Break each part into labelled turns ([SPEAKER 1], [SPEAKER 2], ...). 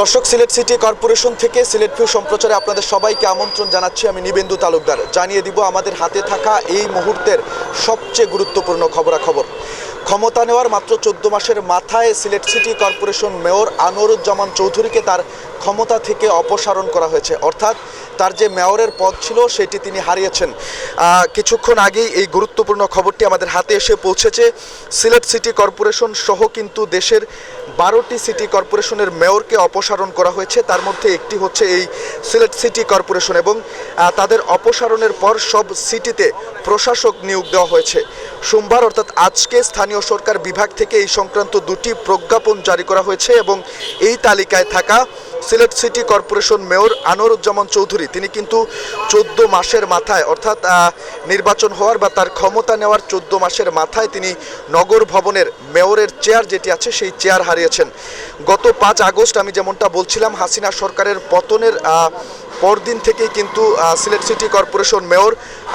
[SPEAKER 1] দর্শক, Sylhet city corporation থেকে Sylhet view সম্প্রচারে আপনাদের সবাইকে আমন্ত্রণ জানাচ্ছি আমি নিবেন্দু তালুকদার। জানিয়ে দিব, আমাদের হাতে থাকা এই মুহূর্তের সবচেয়ে গুরুত্বপূর্ণ খবরাখবর। ক্ষমতা নেওয়ার মাত্র চোদ্দ মাসের মাথায় Sylhet city corporation mayor Anwaruzzaman চৌধুরীকে তার ক্ষমতা থেকে অপসারণ করা হয়েছে। অর্থাৎ তার যে মেয়রের পদ ছিল, সেটি তিনি হারিয়েছেন। কিছুক্ষণ আগেই এই গুরুত্বপূর্ণ খবরটি আমাদের হাতে এসে পৌঁছেছে। সিলেট সিটি কর্পোরেশন সহ কিন্তু দেশের বারোটি সিটি কর্পোরেশনের মেয়রকে অপসারণ করা হয়েছে। তার মধ্যে একটি হচ্ছে এই সিলেট সিটি কর্পোরেশন এবং তাদের অপসারণের পর সব সিটিতে প্রশাসক নিয়োগ দেওয়া হয়েছে। সোমবার অর্থাৎ আজকে স্থানীয় সরকার বিভাগ থেকে এই সংক্রান্ত দুটি প্রজ্ঞাপন জারি করা হয়েছে এবং এই তালিকায় থাকা Sylhet city corporation mayor Anwaruzzaman Chowdhury, তিনি কিন্তু চোদ্দ মাসের মাথায়, অর্থাৎ নির্বাচন হওয়ার বা তার ক্ষমতা নেওয়ার চোদ্দ মাসের মাথায় তিনি নগর ভবনের মেয়রের চেয়ার যেটি আছে সেই চেয়ার হারিয়েছেন। গত পাঁচ আগস্ট আমি যেমনটা বলছিলাম, হাসিনা সরকারের পতনের পরদিন থেকেই কিন্তু Sylhet city corporation mayor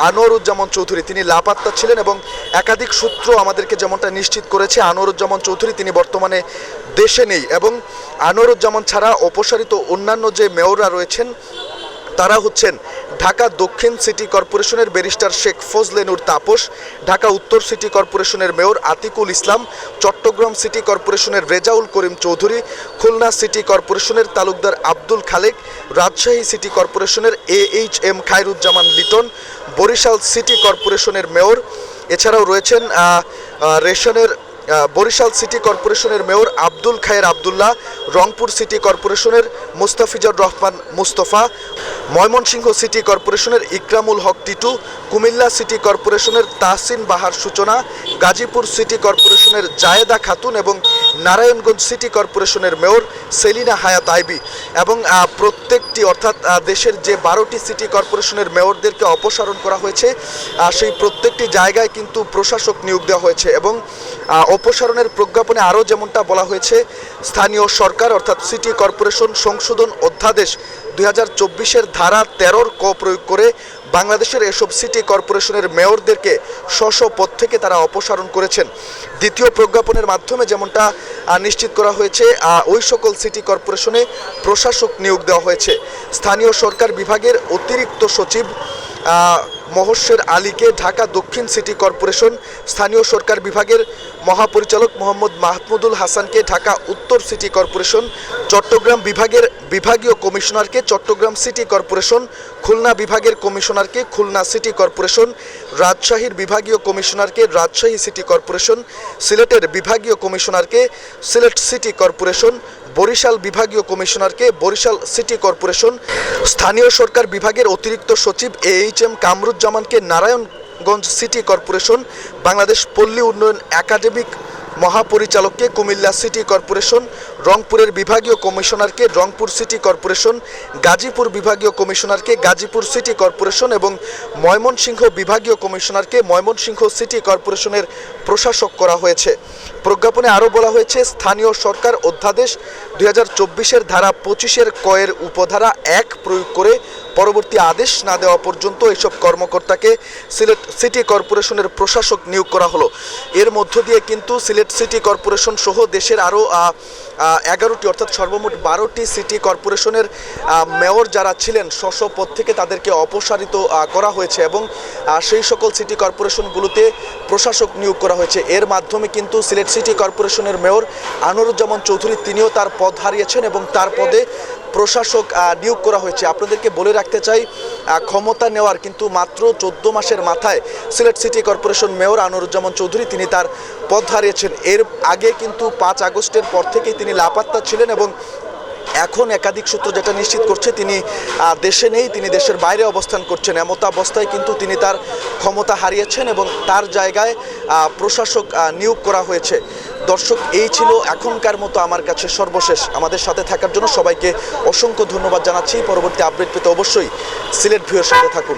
[SPEAKER 1] Anwaruzzaman Chowdhury, তিনি লাপাত্তা ছিলেন এবং একাধিক সূত্র আমাদেরকে যেমনটা নিশ্চিত করেছে, আনোয়ারুজ্জামান চৌধুরী তিনি বর্তমানে দেশে নেই এবং আনোয়ারুজ্জামান ছাড়া অপসারিত অন্যান্য যে মেয়ররা রয়েছেন, তারা হচ্ছেন ঢাকা দক্ষিণ সিটি কর্পোরেশনের ব্যারিস্টার শেখ ফজলেনুর তাপস, ঢাকা উত্তর সিটি কর্পোরেশনের মেয়র আতিকুল ইসলাম, চট্টগ্রাম সিটি কর্পোরেশনের রেজাউল করিম চৌধুরী, খুলনা সিটি কর্পোরেশনের তালুকদার আব্দুল খালেক, রাজশাহী সিটি কর্পোরেশনের A H M Khairuzzaman Liton, Barishal city কর্পোরেশনের মেয়র, এছাড়াও রয়েছেন রেশনের বরিশাল সিটি কর্পোরেশনের মেয়র আব্দুল খায়ের আবদুল্লাহ রংপুর সিটি কর্পোরেশনের মুস্তাফিজুর রহমান মুস্তফা, ময়মনসিংহ সিটি কর্পোরেশনের ইকরামুল হক টিটু, কুমিল্লা সিটি কর্পোরেশনের তাহসিন বাহার সূচনা, গাজীপুর সিটি কর্পোরেশনের জায়েদা খাতুন এবং নারায়ণগঞ্জ সিটি কর্পোরেশনের মেয়র সেলিনা হায়াত আইবি এবং প্রত্যেকটি অর্থাৎ দেশের যে বারোটি সিটি কর্পোরেশনের মেয়রদেরকে অপসারণ করা হয়েছে সেই প্রত্যেকটি জায়গায় কিন্তু প্রশাসক নিয়োগ দেওয়া হয়েছে এবং অপসারণের প্রজ্ঞাপনে আরও যেমনটা বলা হয়েছে, স্থানীয় সরকার অর্থাৎ সিটি কর্পোরেশন সংশোধন অধ্যাদেশ দুই হাজার চব্বিশের ধারা তেরোর ক প্রয়োগ করে বাংলাদেশের এসব সিটি কর্পোরেশনের মেয়রদেরকে স্ব পদ থেকে তারা অপসারণ করেছেন। দ্বিতীয় প্রজ্ঞাপনের মাধ্যমে যেমনটা নিশ্চিত করা হয়েছে ওই সকল সিটি কর্পোরেশনে প্রশাসক নিয়োগ দেওয়া হয়েছে। স্থানীয় সরকার বিভাগের অতিরিক্ত সচিব আহ, মহস্যের আলীকে ঢাকা দক্ষিণ সিটি কর্পোরেশন স্থানীয় সরকার বিভাগের মহাপরিচালক মোহাম্মদ মাহমুদুল হাসানকে ঢাকা উত্তর সিটি কর্পোরেশন চট্টগ্রাম বিভাগের বিভাগীয় কমিশনারকে চট্টগ্রাম সিটি কর্পোরেশন খুলনা বিভাগের কমিশনারকে খুলনা সিটি কর্পোরেশন রাজশাহীর বিভাগীয় কমিশনারকে রাজশাহী সিটি কর্পোরেশন সিলেটের বিভাগীয় কমিশনারকে সিলেট সিটি কর্পোরেশন বরিশাল বিভাগীয় কমিশনারকে বরিশাল সিটি কর্পোরেশন। স্থানীয় সরকার বিভাগের অতিরিক্ত সচিব এ এইচ এম কামরুজ্জামানকে নারায়ণগঞ্জ সিটি কর্পোরেশন, বাংলাদেশ পল্লী উন্নয়ন একাডেমিক মহাপরিচালককে কুমিল্লা সিটি কর্পোরেশন, রংপুরের বিভাগীয় কমিশনারকে রংপুর সিটি কর্পোরেশন, গাজীপুর বিভাগীয় কমিশনারকে গাজীপুর সিটি কর্পোরেশন এবং ময়মনসিংহ বিভাগীয় কমিশনারকে ময়মনসিংহ সিটি কর্পোরেশনের প্রশাসক করা হয়েছে। প্রজ্ঞাপনে আরও বলা হয়েছে, স্থানীয় সরকার অধ্যাদেশ দুই হাজার চব্বিশের ধারা পঁচিশের কয়ের উপধারা এক প্রয়োগ করে পরবর্তী আদেশ না দেওয়া পর্যন্ত এইসব কর্মকর্তাকে সিলেট সিটি কর্পোরেশনের প্রশাসক নিয়োগ করা হলো। এর মধ্য দিয়ে কিন্তু সিলেট সিটি কর্পোরেশন সহ দেশের আরও এগারোটি অর্থাৎ সর্বমোট বারোটি সিটি কর্পোরেশনের মেয়র যারা ছিলেন স্ব স্ব পদ থেকে তাদেরকে অপসারিত করা হয়েছে এবং সেই সকল সিটি কর্পোরেশনগুলোতে প্রশাসক নিয়োগ করা হয়েছে। এর মাধ্যমে কিন্তু সিলেট সিটি কর্পোরেশনের মেয়র আনোয়ারুজ্জামান চৌধুরী তিনিও তার পদ হারিয়েছেন এবং তার পদে প্রশাসক নিয়োগ করা হয়েছে। আপনাদেরকে বলে রাখতে চাই ক্ষমতা নেওয়ার। কিন্তু মাত্র চোদ্দ মাসের মাথায় Sylhet city corporation mayor Anwaruzzaman Chowdhury তিনি তার পদ হারিয়েছেন। এর আগে কিন্তু পাঁচ আগস্টের পর থেকেই তিনি লাপাত্তা ছিলেন এবং এখন একাধিক সূত্র যেটা নিশ্চিত করছে, তিনি দেশে নেই, তিনি দেশের বাইরে অবস্থান করছেন। এমত অবস্থায় কিন্তু তিনি তার ক্ষমতা হারিয়েছেন এবং তার জায়গায় প্রশাসক নিয়োগ করা হয়েছে। দর্শক, এই ছিল এখনকার মতো আমার কাছে সর্বশেষ। আমাদের সাথে থাকার জন্য সবাইকে অসংখ্য ধন্যবাদ জানাচ্ছি। পরবর্তী আপডেট পেতে অবশ্যই সিলেট ভিউয়ের সাথে থাকুন।